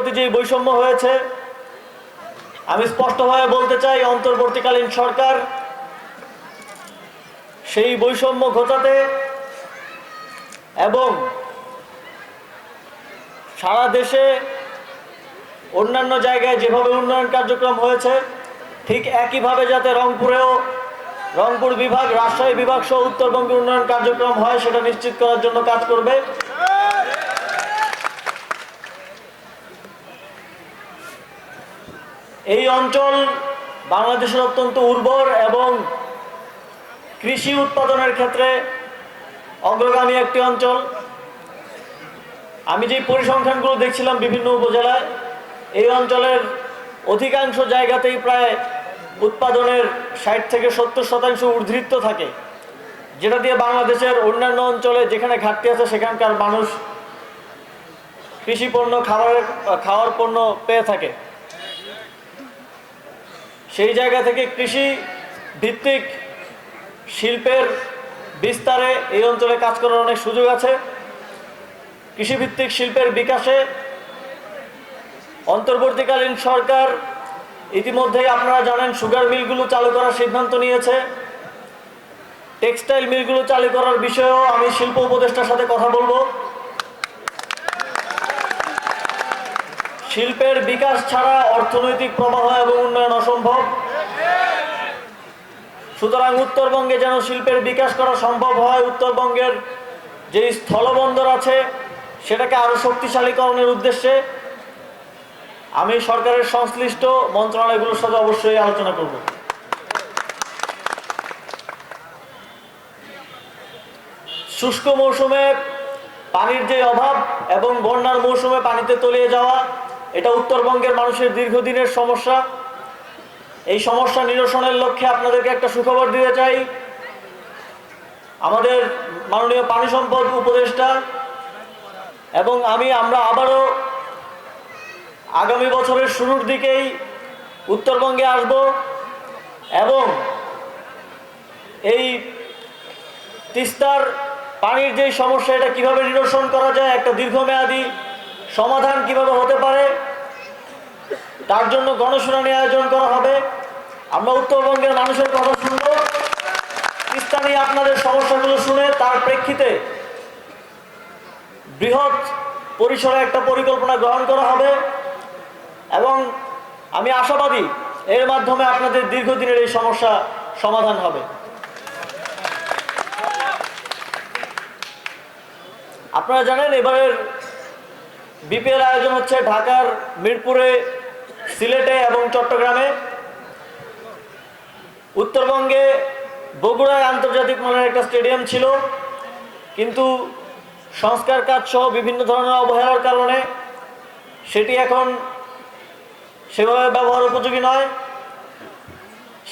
প্রতি যে বৈষম্য হয়েছে, আমি স্পষ্টভাবে বলতে চাই, অন্তর্বর্তীকালীন সরকার সেই বৈষম্য ঘটাতে এবং সারা দেশে অন্যান্য জায়গায় যেভাবে উন্নয়ন কার্যক্রম হয়েছে, ঠিক একইভাবে যাতে রংপুরেও, রংপুর বিভাগ, রাজশাহী বিভাগ সহ উত্তরবঙ্গে উন্নয়ন কার্যক্রম হয়, সেটা নিশ্চিত করার জন্য কাজ করবে। এই অঞ্চল বাংলাদেশের অত্যন্ত উর্বর এবং কৃষি উৎপাদনের ক্ষেত্রে অগ্রগামী একটি অঞ্চল। আমি যে পরিসংখ্যানগুলো দেখছিলাম বিভিন্ন উপজেলায়, এই অঞ্চলের অধিকাংশ জায়গাতেই প্রায় উৎপাদনের ষাট থেকে সত্তর শতাংশ উদ্ধৃত্ত থাকে, যেটা দিয়ে বাংলাদেশের অন্যান্য অঞ্চলে যেখানে ঘাটতি আছে সেখানকার মানুষ কৃষি পণ্য খাবারের খাওয়ার পণ্য পেয়ে থাকে। সেই জায়গা থেকে কৃষি ভিত্তিক শিল্পের বিস্তারে এই অঞ্চলে কাজ করার অনেক সুযোগ আছে। কৃষিভিত্তিক শিল্পের বিকাশে অন্তর্বর্তীকালীন সরকার ইতিমধ্যেই আপনারা জানেন সুগার মিলগুলো চালু করার সিদ্ধান্ত নিয়েছে। টেক্সটাইল মিলগুলো চালু করার বিষয়েও আমি শিল্প উপদেষ্টার সাথে কথা বলব। শিল্পের বিকাশ ছাড়া অর্থনৈতিক প্রবাহ এবং উন্নয়ন অসম্ভব। সুতরাং উত্তরবঙ্গে যেন শিল্পের বিকাশ করা সম্ভব হয়, উত্তরবঙ্গের যে স্থলবন্দর আছে, সেটাকে আরও শক্তিশালীকরণের উদ্দেশ্যে আমি সরকারের সংশ্লিষ্ট মন্ত্রণালয়গুলোর সাথে অবশ্যই আলোচনা করব। শুষ্ক মৌসুমে পানির যে অভাব এবং বন্যার মৌসুমে পানিতে তলিয়ে যাওয়া এটা উত্তরবঙ্গের মানুষের দীর্ঘদিনের সমস্যা। এই সমস্যা নিরসনের লক্ষ্যে আপনাদেরকে একটা সুখবর দিতে চাই। আমাদের মাননীয় পানি সম্পদ উপদেষ্টা এবং আমি, আমরা আবারও আগামী বছরের শুরুর দিকেই উত্তরবঙ্গে আসব এবং এই তিস্তার পানির যে সমস্যা, এটা কীভাবে নিরসন করা যায়, একটা দীর্ঘমেয়াদী সমাধান কীভাবে হতে পারে? তার জন্য গণশুনানি আয়োজন করা হবে। আমরা উত্তরবঙ্গের মানুষের কথা শুনব। তিস্তা নিয়ে আপনাদের সমস্যাগুলো শুনে তার প্রেক্ষিতে বৃহৎ পরিসরে একটা পরিকল্পনা গ্রহণ করা হবে এবং আমি আশাবাদী এর মাধ্যমে আপনাদের দীর্ঘদিনের এই সমস্যা সমাধান হবে। আপনারা জানেন, এবারের বিপিএল আয়োজন হচ্ছে ঢাকার মিরপুরে, সিলেটে এবং চট্টগ্রামে। উত্তরবঙ্গে বগুড়ায় আন্তর্জাতিক মানের একটা স্টেডিয়াম ছিল, কিন্তু সংস্কার কাজ সহ বিভিন্ন ধরনের অবহেলার কারণে সেটি এখন সেভাবে ব্যবহার উপযোগী নয়।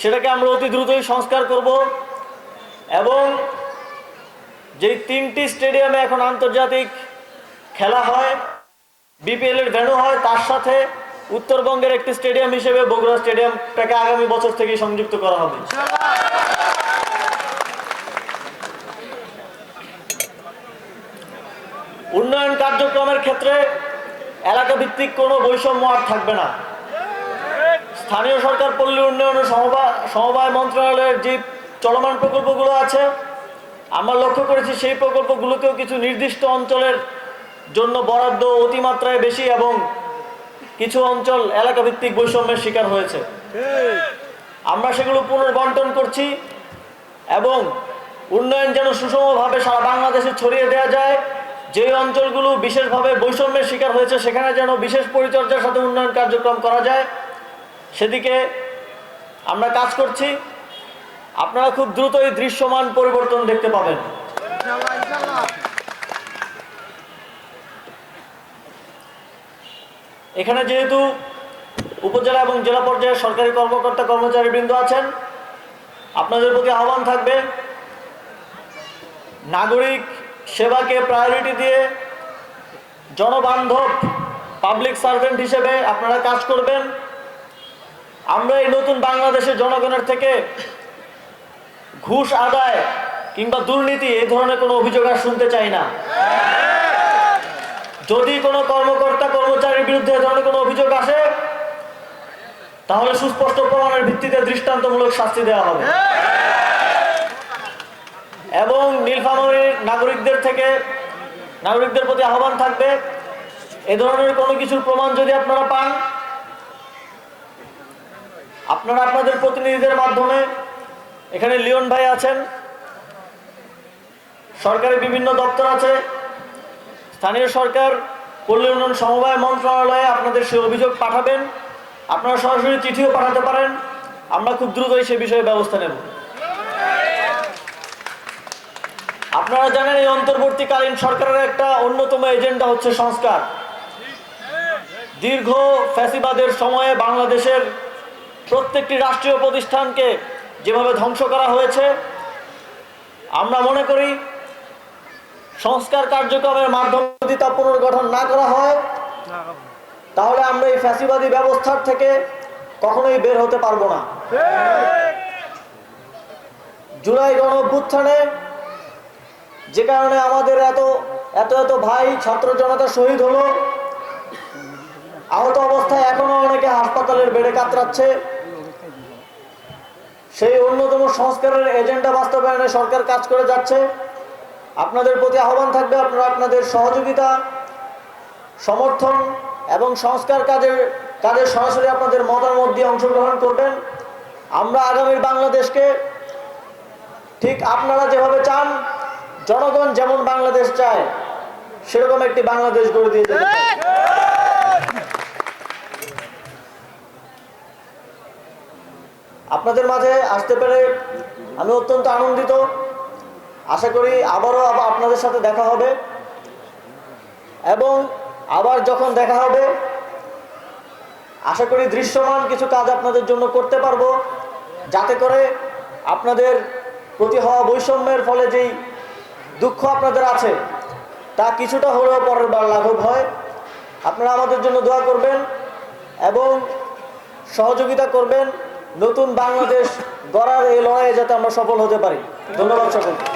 সেটাকে আমরা অতি দ্রুতই সংস্কার করব এবং যেই তিনটি স্টেডিয়ামে এখন আন্তর্জাতিক খেলা হয় বিপিএল এর ভেন্যু হয়, তার সাথে উত্তরবঙ্গের একটি স্টেডিয়াম হিসেবে বগুড়া স্টেডিয়ামটাকে আগামী বছর থেকে সংযুক্ত করা হবে। উন্নয়ন কার্যক্রমের ক্ষেত্রে এলাকা ভিত্তিক কোনো বৈষম্য আর থাকবে না। স্থানীয় সরকার পল্লী উন্নয়ন সমবায় মন্ত্রণালয়ের যে চলমান প্রকল্পগুলো আছে, আমরা লক্ষ্য করেছি সেই প্রকল্পগুলোকেও কিছু নির্দিষ্ট অঞ্চলের জন্য বরাদ্দ অতিমাত্রায় বেশি এবং কিছু অঞ্চল এলাকা ভিত্তিক বৈষম্যের শিকার হয়েছে। আমরা সেগুলো পুনর্বন্টন করছি এবং উন্নয়ন যেন সুষমভাবে সারা বাংলাদেশে ছড়িয়ে দেওয়া যায় যে অঞ্চলগুলো বিশেষভাবে বৈষম্যের শিকার হয়েছে সেখানে যেন বিশেষ পরিচর্যার সাথে উন্নয়ন কার্যক্রম করা যায়। সেদিকে আমরা কাজ করছি। আপনারা খুব দ্রুতই দৃশ্যমান পরিবর্তন দেখতে পাবেন। এখানে যেহেতু উপজেলা এবং জেলা পর্যায়ে সরকারি কর্মকর্তা কর্মচারী বৃন্দ আছেন, আপনাদের প্রতি আহ্বান থাকবে, নাগরিক সেবাকে প্রায়োরিটি দিয়ে জনবান্ধব পাবলিক সার্ভেন্ট হিসেবে আপনারা কাজ করবেন। আমরা এই নতুন বাংলাদেশের জনগণের থেকে ঘুষ আদায় কিংবা দুর্নীতি এই ধরনের কোনো অভিযোগ আর শুনতে চাই না। যদি কোনো কর্মকর্তা, কর্মচারীর বিরুদ্ধে ধরনের কোনো অভিযোগ আসে, তাহলে সুস্পষ্ট প্রমাণের ভিত্তিতে দৃষ্টান্তমূলক শাস্তি দেওয়া হবে। এবং নীলফামারীর নাগরিকদের থেকে নাগরিকদের প্রতি আহ্বান থাকবে, এ ধরনের কোনো কিছুর প্রমাণ যদি আপনারা পান, আপনারা আপনাদের প্রতিনিধিদের মাধ্যমে, এখানে লিওন ভাই আছেন, সরকারি বিভিন্ন দপ্তর আছে স্থানীয় সরকার, পল্লী উন্নয়ন সমবায় মন্ত্রণালয়ে আপনাদের সে অভিযোগ পাঠাবেন। আপনারা সরাসরি চিঠিও পাঠাতে পারেন। আমরা খুব দ্রুতই সে বিষয়ে ব্যবস্থা নেব। আপনারা জানেন এই অন্তর্বর্তীকালীন সরকারের একটা অন্যতম এজেন্ডা হচ্ছে সংস্কার। দীর্ঘ ফ্যাসিবাদের সময়ে বাংলাদেশের প্রত্যেকটি রাষ্ট্রীয় প্রতিষ্ঠানকে যেভাবে ধ্বংস করা হয়েছে, আমরা মনে করি সংস্কার কার্যক্রমের মাধ্যমে যদি তা পুনর্গঠন না করা হয়, তাহলে আমরা এই ফ্যাসিবাদী ব্যবস্থার থেকে কখনোই বের হতে পারব না। জুলাই গণ অভ্যুত্থানে যে কারণে আমাদের এত এত এত ভাই ছাত্র জনতা শহীদ হলো, আহত অবস্থায় এখনও অনেকে হাসপাতালের বেডে কাতরাচ্ছে। সেই অন্যতম সংস্কারের এজেন্ডা বাস্তবায়নে সরকার কাজ করে যাচ্ছে। আপনাদের প্রতি আহ্বান থাকবে আপনারা আপনাদের সহযোগিতা, সমর্থন এবং সংস্কার কাজের কাজে সরাসরি আপনাদের মতামত দিয়ে অংশগ্রহণ করবেন। আমরা আগামীর বাংলাদেশকে ঠিক আপনারা যেভাবে চান, জনগণ যেমন বাংলাদেশ চায়, সেরকম একটি বাংলাদেশ গড়ে দিয়ে আপনাদের মাঝে আসতে পেরে আমি অত্যন্ত আনন্দিত। আশা করি আবারও আবার আপনাদের সাথে দেখা হবে। এবং আবার যখন দেখা হবে, আশা করি দৃশ্যমান কিছু কাজ আপনাদের জন্য করতে পারব, যাতে করে আপনাদের প্রতি হওয়া বৈষম্যের ফলে যেই দুঃখ আপনাদের আছে, তা কিছুটা হলেও পরের বার লাঘব হয়। আপনারা আমাদের জন্য দোয়া করবেন এবং সহযোগিতা করবেন নতুন বাংলাদেশ গড়ার এই লড়াইয়ে যাতে আমরা সফল হতে পারি। ধন্যবাদ সকলকে।